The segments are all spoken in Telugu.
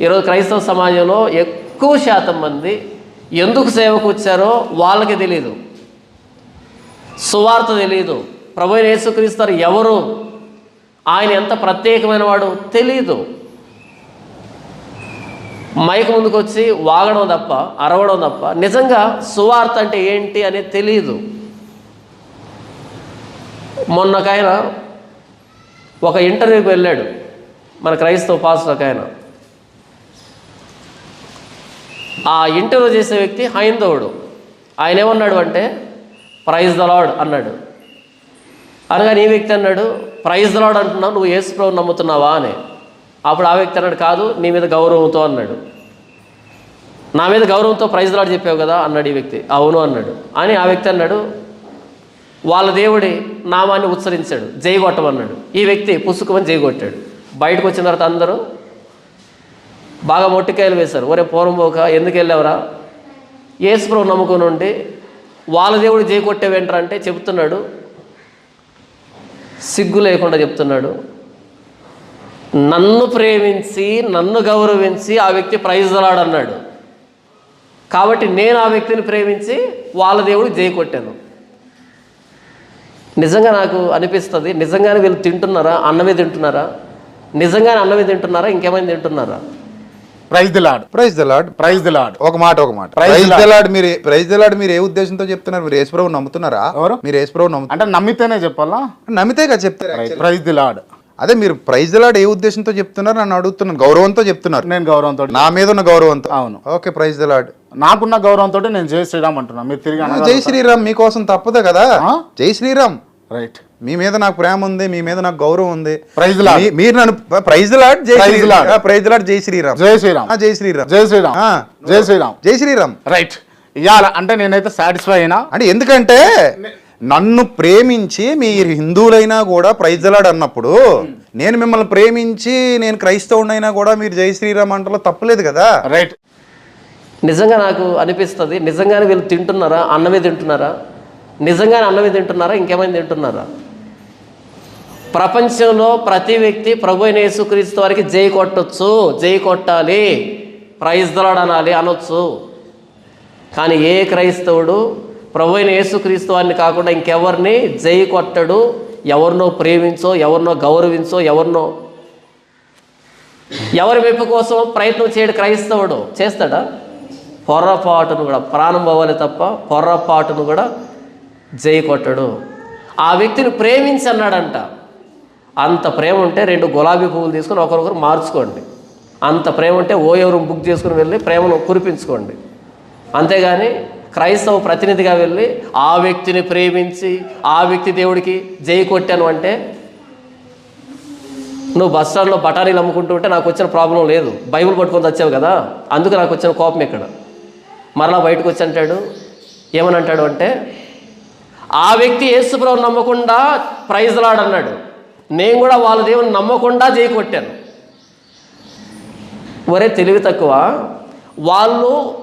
ఈరోజు క్రైస్తవ సమాజంలో ఎక్కువ శాతం మంది ఎందుకు సేవకు వచ్చారో వాళ్ళకి తెలియదు సువార్త తెలియదు ప్రభు యేసుక్రీస్తారు ఎవరు? ఆయన ఎంత ప్రత్యేకమైన వాడు తెలియదు మైక్ ముందుకు వచ్చి వాగడం తప్ప అరవడం తప్ప నిజంగా సువార్త అంటే ఏంటి అనేది తెలియదు మొన్నకైనా ఒక ఇంటర్వ్యూకి వెళ్ళాడు మన క్రైస్తవ పాస్టర్ ఒక ఆయన. ఆ ఇంటర్వ్యూ చేసే వ్యక్తి హైందవుడు. ఆయన ఏమన్నాడు అంటే ప్రైజ్ ద లాడ్ అన్నాడు. అనగానే ఈ వ్యక్తి అన్నాడు ప్రైజ్ ద లాడ్ అంటున్నావు నువ్వు యేసు ప్రభు నమ్ముతున్నావా? అని. అప్పుడు ఆ వ్యక్తి అన్నాడు కాదు నీ మీద గౌరవంతో అన్నాడు. నా మీద గౌరవంతో ప్రైజ్ ద లాడ్ చెప్పావు కదా అన్నాడు ఈ వ్యక్తి. అవును అన్నాడు. అని ఆ వ్యక్తి అన్నాడు వాళ్ళ దేవుడి నామాన్ని ఉచ్చరించాడు జై కొట్టమన్నాడు. ఈ వ్యక్తి పుసుకుమని జై కొట్టాడు. బయటకు వచ్చిన తర్వాత అందరూ బాగా మొట్టికాయలు వేశారు. ఒరే పూర్వం పోక ఎందుకు వెళ్ళావురా? యేసుప్రభు నమ్ముకుని ఉండి వాళ్ళ దేవుడు జై అంటే చెప్తున్నాడు. సిగ్గు లేకుండా చెప్తున్నాడు. నన్ను ప్రేమించి నన్ను గౌరవించి ఆ వ్యక్తి ప్రైజ్ అన్నాడు కాబట్టి నేను ఆ వ్యక్తిని ప్రేమించి వాళ్ళ దేవుడు జై కొట్టాను. నిజంగా నాకు అనిపిస్తుంది నిజంగానే వీళ్ళు తింటున్నారా? అన్నమే తింటున్నారా? నిజంగానే అన్నమే తింటున్నారా? ఇంకేమైనా తింటున్నారా? Praise the Lord praise the Lord praise the Lord ఒక మాట ఒక మాట. ప్రైజ్ ద లాడ్ మీరు ప్రైజ్ ద లాడ్ మీరు ఏ ఉద్దేశంతో చెప్తున్నారు? మీరు యేసుప్రభు నమ్ముతున్నారా? ఎవరు? మీరు యేసుప్రభు నమ్ముతున్నారు అంటే నమ్మితేనే చెప్పాలా? నమ్మితే కదా చెప్తారు. ప్రైజ్ ది లాడ్ అదే మీరు ప్రైజ్ లాడ్ ఏ ఉద్దేశంతో చెప్తున్నారు? నన్ను అడుగుతున్నాను గౌరవంతో చెప్తున్నారు. నేను గౌరవంతో నా మీద ఉన్న గౌరవంతో. అవును. ఓకే ప్రైజ్ ద లాడ్ నాకున్న గౌరవంతో నేను జై శ్రీరామ్ అంటున్నా. మీరు తిరిగి జై శ్రీరామ్ మీకోసం తప్పదు కదా? జై శ్రీరామ్. రైట్ మీ మీద నాకు ప్రేమ ఉంది మీ మీద నాకు గౌరవం ఉంది. మీ- మీరు నన్ను ప్రైజ్ లాడ్ జై శ్రీరామ్. ప్రైజ్ లాడ్ జై శ్రీరామ్. జై శ్రీరామ్. ఆ, జై శ్రీరామ్. జై శ్రీరామ్. జై శ్రీరామ్. జై శ్రీరామ్. రైట్ ఇవాళ అంటే నేనైతే సాటిస్ఫై అయినా అంటే ఎందుకంటే నన్ను ప్రేమించి మీరు హిందువులైనా కూడా ప్రైజ్లాడ్ అన్నప్పుడు నేను మిమ్మల్ని ప్రేమించి నేను క్రైస్తవుడైనా కూడా మీరు జై శ్రీరామ్ అంటలో తప్పలేదు కదా. రైట్ నిజంగా నాకు అనిపిస్తుంది. నిజంగానే వీళ్ళు తింటున్నారా? అన్నమే తింటున్నారా? నిజంగానే అన్నమే తింటున్నారా? ఇంకేమైనా తింటున్నారా? ప్రపంచంలో ప్రతి వ్యక్తి ప్రభు అయిన యేసుక్రీస్తు వారికి జై కొట్టచ్చు. జై కొట్టాలి. ప్రైజ్ దలాడ్ అనొచ్చు. కానీ ఏ క్రైస్తవుడు ప్రభు అయిన యేసుక్రీస్తు వారిని కాకుండా ఇంకెవరిని జై కొట్టడు. ఎవరినో ప్రేమించో ఎవరినో గౌరవించో ఎవరినో ఎవరి మెప్పు కోసం ప్రయత్నం చేయడు క్రైస్తవుడు. చేస్తాడా? పొర్రపాటును కూడా ప్రాణం అవ్వాలి తప్ప పొర్రపాటును కూడా జై కొట్టడు. ఆ వ్యక్తిని ప్రేమించి అన్నాడంట అంత ప్రేమ ఉంటే రెండు గులాబీ పువ్వులు తీసుకొని ఒకరొకరు మార్చుకోండి. అంత ప్రేమ ఉంటే ఓ ఎవరు బుక్ చేసుకుని వెళ్ళి ప్రేమను కురిపించుకోండి. అంతేగాని క్రైస్తవ ప్రతినిధిగా వెళ్ళి ఆ వ్యక్తిని ప్రేమించి ఆ వ్యక్తి దేవుడికి జై కొట్టాను అంటే నువ్వు బస్ స్టాండ్లో బఠానీలు అమ్ముకుంటూ ఉంటే నాకు వచ్చిన ప్రాబ్లం లేదు. బైబిల్ పట్టుకొని వచ్చావు కదా అందుకు నాకు వచ్చిన కోపం ఇక్కడ మరలా బయటకు వచ్చి అంటాడు ఏమని అంటాడు అంటే ఆ వ్యక్తి యేసుప్రభు నమ్మకుండా ప్రైజ్లాడన్నాడు. అన్నాడు నేను కూడా వాళ్ళ దేవుని నమ్మకుండా చేయకొట్టాను ఒరే తెలివి తక్కువ. వాళ్ళు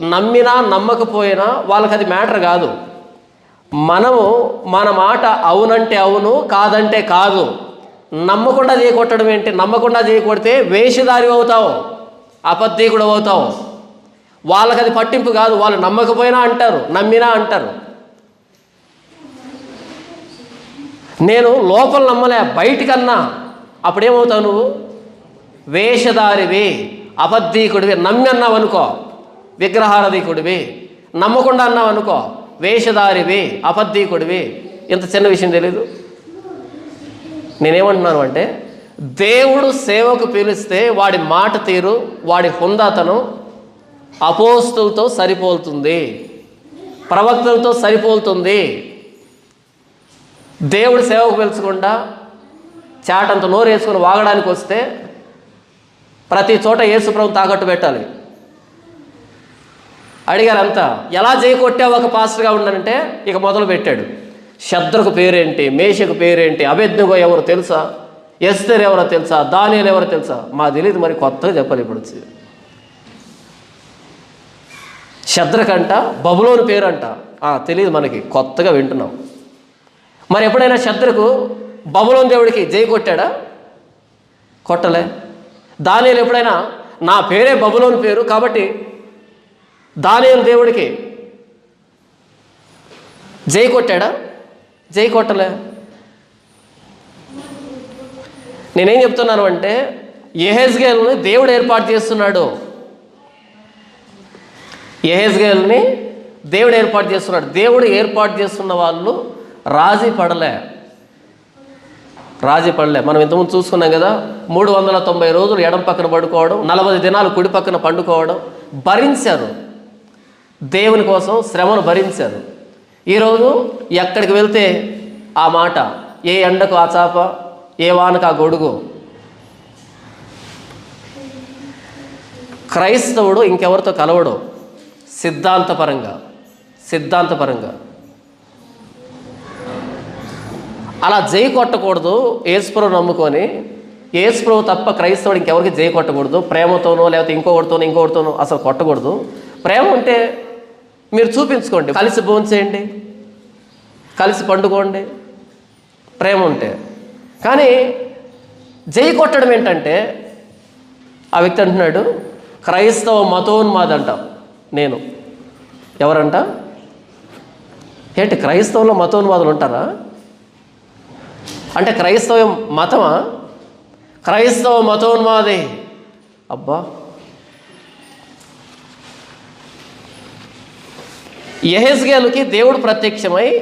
నమ్మినా నమ్మకపోయినా వాళ్ళకి అది మ్యాటర్ కాదు. మనము మన మాట అవునంటే అవును కాదంటే కాదు. నమ్మకుండా చేయకొట్టడం ఏంటి? నమ్మకుండా చేయకొడితే వేషధారి అవుతావు అబద్ధీకుడు అవుతావు. వాళ్ళకి అది పట్టింపు కాదు. వాళ్ళు నమ్మకపోయినా అంటారు నమ్మినా అంటారు. నేను లోపల నమ్మలే బయటికన్నా. అప్పుడేమవుతావు నువ్వు? వేషధారివి అబద్ధీకుడివి నమ్మి అన్నావు అనుకో విగ్రహారధీకుడివి నమ్మకుండా అన్నావు అనుకో వేషధారివి అబద్ధీకుడివి. ఇంత చిన్న విషయం తెలీదు. నేనేమంటున్నాను అంటే దేవుడు సేవకు పిలిస్తే వాడి మాట తీరు వాడి హుందాతనం అపోస్తులతో సరిపోలుతుంది. ప్రవక్తలతో సరిపోలుతుంది. దేవుడు సేవకు పిలుచకుండా చాటంత నోరు వేసుకుని వాగడానికి వస్తే ప్రతి చోట యేసుప్రభు తాకట్టు పెట్టాలి. అడిగారంతా ఎలా చేయకొట్టావు ఒక పాస్టర్గా ఉండనంటే? ఇక మొదలు పెట్టాడు. శద్రకు పేరేంటి? మేషకు పేరేంటి? అభెజ్ఞగో ఎవరు తెలుసా? ఎస్తర్ ఎవరో తెలుసా? దానియలు ఎవరో తెలుసా? మా తెలియదు మరి కొత్తగా చెప్పాలి ఇప్పుడు వచ్చి. శద్రకంట బబులోని పేరంట. తెలియదు మనకి కొత్తగా వింటున్నాం. మరి ఎప్పుడైనా శత్రుకు బబులోని దేవుడికి జై కొట్టాడా? కొట్టలే. దానియలు ఎప్పుడైనా నా పేరే బబులోని పేరు కాబట్టి దానియలు దేవుడికి జై కొట్టాడా? జై కొట్టలే. నేనేం చెప్తున్నాను అంటే ఎహెజ్గేల్ని దేవుడు ఏర్పాటు చేస్తున్నాడు. ఎహెజ్గేల్ని దేవుడు ఏర్పాటు చేస్తున్నాడు. దేవుడు ఏర్పాటు చేస్తున్న వాళ్ళు రాజీ పడలే. రాజీ పడలే. మనం ఇంతకుముందు చూసుకున్నాం కదా మూడు వందల తొంభై రోజులు ఎడం పక్కన పడుకోవడం నలభై దినాలు కుడి పక్కన పండుకోవడం భరించారు. దేవుని కోసం శ్రమను భరించారు. ఈరోజు ఎక్కడికి వెళ్తే ఆ మాట ఏ ఎండకు ఆ చాప ఏ వానకు ఆ గొడుగు? క్రైస్తవుడు ఇంకెవరితో కలవడు? సిద్ధాంతపరంగా. సిద్ధాంతపరంగా. అలా జై కొట్టకూడదు ఏసుప్రభు నమ్ముకొని ఏసుప్రభు తప్ప క్రైస్తవుడు ఇంకెవరికి జై కొట్టకూడదు ప్రేమతోనో లేకపోతే ఇంకొకటితోనో ఇంకొకటితోనో అసలు కొట్టకూడదు. ప్రేమ ఉంటే మీరు చూపించుకోండి కలిసి భోంచేయండి కలిసి పండుకోండి ప్రేమ ఉంటే. కానీ జై కొట్టడం ఏంటంటే ఆ వ్యక్తి అంటున్నాడు క్రైస్తవ మతోన్మాదంట నేను. ఎవరంట? ఏంటి క్రైస్తవంలో మతోన్మాదులు ఉంటారా? అంటే క్రైస్తవం మతమా? క్రైస్తవ మతోన్మాది. అబ్బా. యహెజ్గేలుకి దేవుడు ప్రత్యక్షమై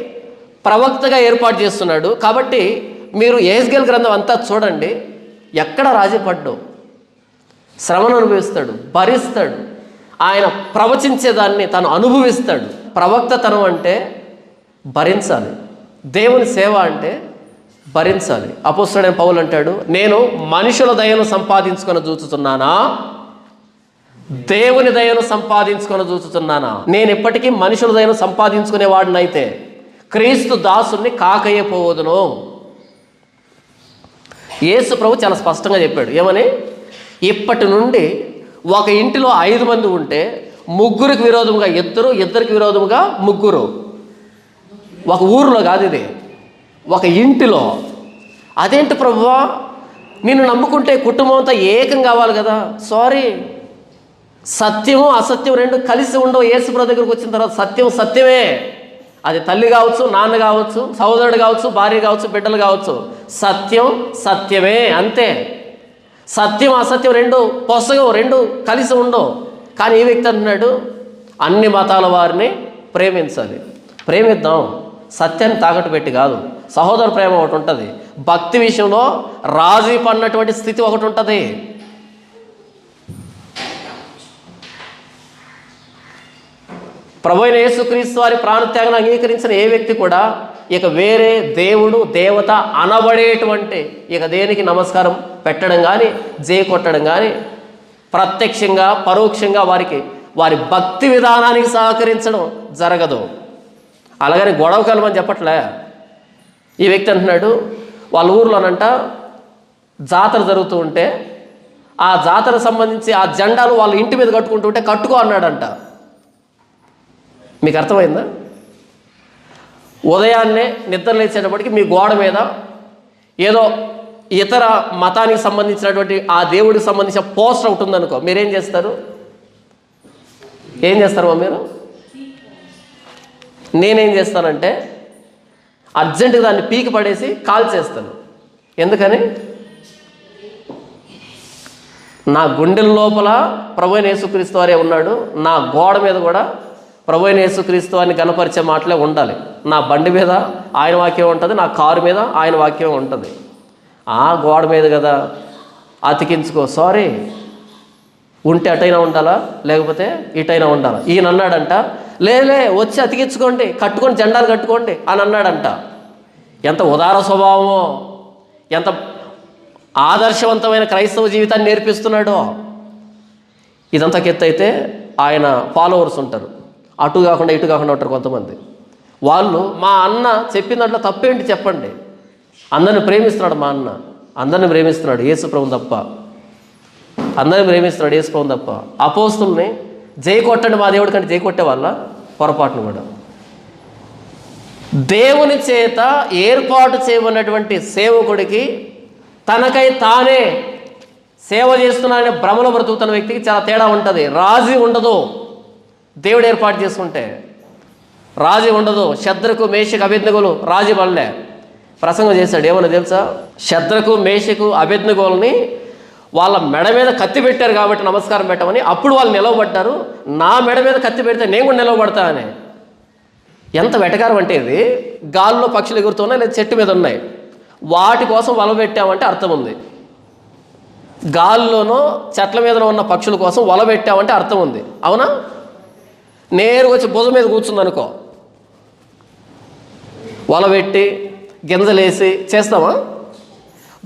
ప్రవక్తగా ఏర్పాటు చేస్తున్నాడు. కాబట్టి మీరు యహెజ్గేల్ గ్రంథం అంతా చూడండి. ఎక్కడ రాజీ శ్రమను అనుభవిస్తాడు భరిస్తాడు. ఆయన ప్రవచించేదాన్ని తను అనుభవిస్తాడు. ప్రవక్తతనం అంటే భరించాలి. దేవుని సేవ అంటే భరించాలి. అపోస్తుడైన పౌలు అంటాడు నేను మనుషుల దయను సంపాదించుకొని చూచుతున్నానా దేవుని దయను సంపాదించుకొని చూచుతున్నానా నేను ఇప్పటికీ మనుషుల దయను సంపాదించుకునే వాడినైతే క్రీస్తు దాసుని కాకయ్యపోవదును యేసు ప్రభు చాలా స్పష్టంగా చెప్పాడు ఏమని? ఇప్పటి నుండి ఒక ఇంటిలో ఐదు మంది ఉంటే ముగ్గురికి విరోధముగా ఇద్దరు ఇద్దరికి విరోధముగా ముగ్గురు. ఒక ఊరిలో కాదు ఇది. ఒక ఇంటిలో అదేంటి ప్రభువా? నిన్ను నమ్ముకుంటే కుటుంబం అంతా ఏకం కావాలి కదా. సారీ సత్యము అసత్యం రెండు కలిసి ఉండవు. యేసుప్రభు దగ్గరకు వచ్చిన తర్వాత సత్యం సత్యమే. అది తల్లి కావచ్చు నాన్న కావచ్చు సహోదరుడు కావచ్చు భార్య కావచ్చు బిడ్డలు కావచ్చు. సత్యం సత్యమే. అంతే. సత్యం అసత్యం రెండు పొసగవు రెండు కలిసి ఉండవు. కానీ ఈ వ్యక్తి అంటున్నాడు అన్ని మతాల వారిని ప్రేమించాలి. ప్రేమిద్దాం. సత్యాన్ని తాకట్టు పెట్టి కాదు. సహోదర ప్రేమ ఒకటి ఉంటుంది. భక్తి విషయంలో రాజీ పడినటువంటి స్థితి ఒకటి ఉంటుంది. ప్రభు యేసుక్రీస్తు వారి ప్రాణత్యాగం అంగీకరించిన ఏ వ్యక్తి కూడా ఇక వేరే దేవుడు దేవత అనబడేటువంటి ఇక దేనికి నమస్కారం పెట్టడం కానీ జే కొట్టడం కానీ ప్రత్యక్షంగా పరోక్షంగా వారికి వారి భక్తి విధానానికి సహకరించడం జరగదు. అలాగని గొడవ కలమని చెప్పట్లే. ఈ వ్యక్తి అంటున్నాడు వాళ్ళ ఊర్లోనంట జాతర జరుగుతూ ఉంటే ఆ జాతర సంబంధించి ఆ జెండాలు వాళ్ళ ఇంటి మీద కట్టుకుంటూ ఉంటే కట్టుకో అన్నాడంట. మీకు అర్థమైందా? ఉదయాన్నే నిద్ర లేచేటప్పటికి మీ గోడ మీద ఏదో ఇతర మతానికి సంబంధించినటువంటి ఆ దేవుడికి సంబంధించిన పోస్టర్ ఒకటి ఉందనుకో మీరేం చేస్తారు? ఏం చేస్తారు మీరు? నేనేం చేస్తానంటే అర్జెంటుగా దాన్ని పీకి పడేసి కాల్ చేస్తాను. ఎందుకని? నా గుండెల లోపల ప్రభుణ యేసుక్రీస్తు వారే ఉన్నాడు. నా గోడ మీద కూడా ప్రభుణ యేసుక్రీస్తు వారిని గనపరిచే మాటలే ఉండాలి. నా బండి మీద ఆయన వాక్యం ఉంటుంది నా కారు మీద ఆయన వాక్యం ఉంటుంది. ఆ గోడ మీద కదా అతికించుకో. సారీ ఉంటే అటైనా ఉండాలా? లేకపోతే ఇటైనా ఉండాలా? ఈయన అన్నాడంట లేలే వచ్చి అతికించుకోండి కట్టుకొని జెండాలు కట్టుకోండి అని అన్నాడంట. ఎంత ఉదార స్వభావమో ఎంత ఆదర్శవంతమైన క్రైస్తవ జీవితాన్ని నేర్పిస్తున్నాడో. ఇదంతా కెత్తయితే ఆయన ఫాలోవర్స్ ఉంటారు. అటు కాకుండా ఇటు కాకుండా ఉంటారు కొంతమంది. వాళ్ళు మా అన్న చెప్పిన దాంట్లో తప్పేంటి చెప్పండి. అందరిని ప్రేమిస్తున్నాడు మా అన్న. అందరిని ప్రేమిస్తున్నాడు యేసుప్రభు తప్ప. అందరిని ప్రేమిస్తున్నాడు యేసుప్రభు తప్ప. అపోస్తుల్ని జై కొట్టండి మా దేవుడి కంటే జై కొట్టే వాళ్ళ పొరపాటును కూడా. దేవుని చేత ఏర్పాటు చేయబడినటువంటి సేవకుడికి తనకై తానే సేవ చేస్తున్నాననే భ్రమలో బ్రతుకుతున్న వ్యక్తికి చాలా తేడా ఉంటుంది. రాజీ ఉండదు. దేవుడు ఏర్పాటు చేసుకుంటే రాజీ ఉండదు. శద్రకు మేషకు అభిజ్ఞగులు రాజీ పడలే. ప్రసంగం చేశాడు. ఏమన్నా తెలుసా? శద్రకు మేషకు అభిజ్ఞగోల్ని వాళ్ళ మెడ మీద కత్తి పెట్టారు కాబట్టి నమస్కారం పెట్టమని అప్పుడు వాళ్ళు నిలవబడ్డారు. నా మెడ మీద కత్తి పెడితే నేను కూడా నిలవబడతా అని ఎంత వెటకారం అంటే ఇది? గాల్లో పక్షులు ఎగురుతున్నాయి లేదా చెట్టు మీద ఉన్నాయి? వాటి కోసం వల పెట్టామంటే అర్థం ఉంది. గాల్లోనో చెట్ల మీద ఉన్న పక్షుల కోసం వల పెట్టామంటే అర్థం ఉంది. అవునా? నేరుగా వచ్చి భుజం మీద కూర్చుంది అనుకో. వల పెట్టి గింజలేసి చేస్తామా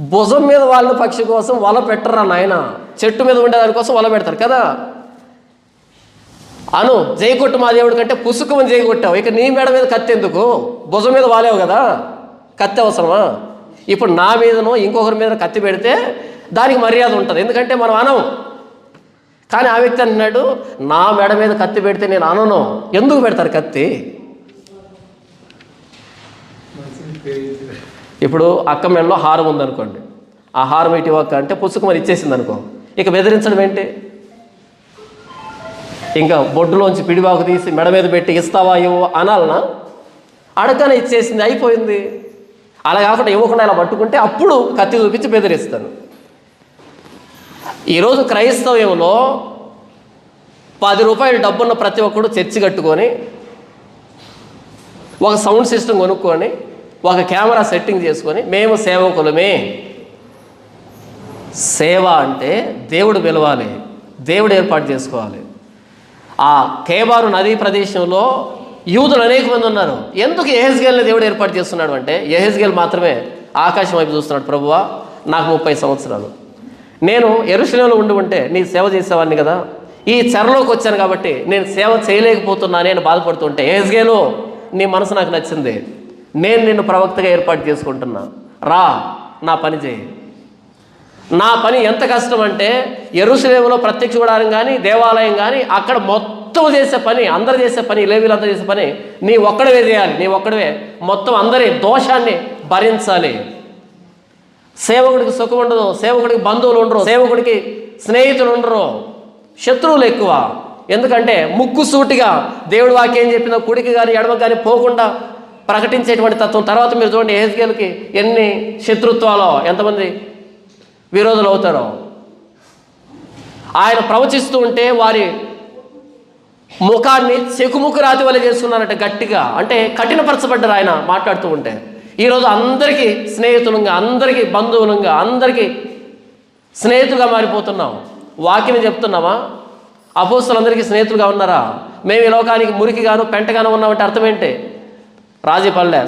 భుజం మీద వాళ్ళ పక్షి కోసం వల పెట్టరా నాయన? చెట్టు మీద ఉండే దానికోసం వల పెడతారు కదా? అను జయకొట్టు మా దేవుడి కంటే పుసుకమని జయకొట్టావు ఇక నీ మేడ మీద కత్తి ఎందుకు? భుజం మీద వాలేవు కదా? కత్తి అవసరమా? ఇప్పుడు నా మీదనో ఇంకొకరి మీద కత్తి పెడితే దానికి మర్యాద ఉంటుంది. ఎందుకంటే మనం అనం కానీ ఆ వ్యక్తి అన్నాడు నా మెడ మీద కత్తి పెడితే నేను అనను. ఎందుకు పెడతారు కత్తి? ఇప్పుడు అక్క మెడలో హారం ఉందనుకోండి. ఆ హారం ఇటు ఒక్క అంటే పుస్తకం అని ఇచ్చేసింది అనుకో ఇక బెదిరించడం ఏంటి? ఇంకా బొడ్డులోంచి పిడిబాకు తీసి మెడ మీద పెట్టి ఇస్తావా ఇవ్వు అనాలనా? అడగనే ఇచ్చేసింది అయిపోయింది. అలా కాకుండా ఇవ్వకుండా ఇలా పట్టుకుంటే అప్పుడు కత్తి చూపించి బెదిరిస్తాను. ఈరోజు క్రైస్తవ్యంలో పది రూపాయలు డబ్బున్న ప్రతి ఒక్కడు చర్చి కట్టుకొని ఒక సౌండ్ సిస్టమ్ కొనుక్కొని ఒక కెమెరా సెట్టింగ్ చేసుకొని మేము సేవకులమే. సేవ అంటే దేవుడు పిలవాలి దేవుడు ఏర్పాటు చేసుకోవాలి. ఆ కేబారు నదీ ప్రదేశంలో యూదులు అనేక మంది ఉన్నారు. ఎందుకు ఎహెజ్గేల్ని దేవుడు ఏర్పాటు చేస్తున్నాడు అంటే ఎహెజ్గేల్ మాత్రమే ఆకాశం వైపు చూస్తున్నాడు ప్రభువా నాకు ముప్పై సంవత్సరాలు. నేను ఎరుశలంలో ఉండి ఉంటే నీ సేవ చేసేవాడిని కదా. ఈ చెరలోకి వచ్చాను కాబట్టి నేను సేవ చేయలేకపోతున్నా నేను బాధపడుతుంటే ఎహెజ్గేలు నీ మనసు నాకు నచ్చింది. నేను నిన్ను ప్రవక్తగా ఏర్పాటు చేసుకుంటున్నా. రా నా పని చేయి. నా పని ఎంత కష్టం అంటే ఎరుసలేములో ప్రత్యక్ష గుడారం కానీ దేవాలయం కానీ అక్కడ మొత్తం చేసే పని అందరు చేసే పని లేవీలంతా చేసే పని నీ ఒక్కడవే చేయాలి నీ ఒక్కడవే. మొత్తం అందరి దోషాన్ని భరించాలి. సేవకుడికి సుఖం ఉండదు సేవకుడికి బంధువులు ఉండరు సేవకుడికి స్నేహితులు ఉండరు శత్రువులు ఎక్కువ. ఎందుకంటే ముక్కు సూటిగా దేవుడు వాక్యం చెప్పిన కుడికి కానీ ఎడమకి కానీ పోకుండా ప్రకటించేటువంటి తత్వం. తర్వాత మీరు చూడండి ఏజ్గేల్కి ఎన్ని శత్రుత్వాలో ఎంతమంది విరోధులు అవుతారో. ఆయన ప్రవచిస్తూ ఉంటే వారి ముఖాన్ని చెకుముకు రాతి వల్ల చేసుకున్నారంట గట్టిగా. అంటే కఠినపరచబడ్డారు ఆయన మాట్లాడుతూ ఉంటే. ఈరోజు అందరికీ స్నేహితులంగా అందరికీ బంధువులంగా అందరికీ స్నేహితులుగా మారిపోతున్నాం. వాకిని చెప్తున్నామా? అపోస్తులందరికీ స్నేహితులుగా ఉన్నారా? మేము ఈ లోకానికి మురికిగాను పెంటగాను ఉన్నామంటే అర్థం ఏంటి? రాజీ పడలే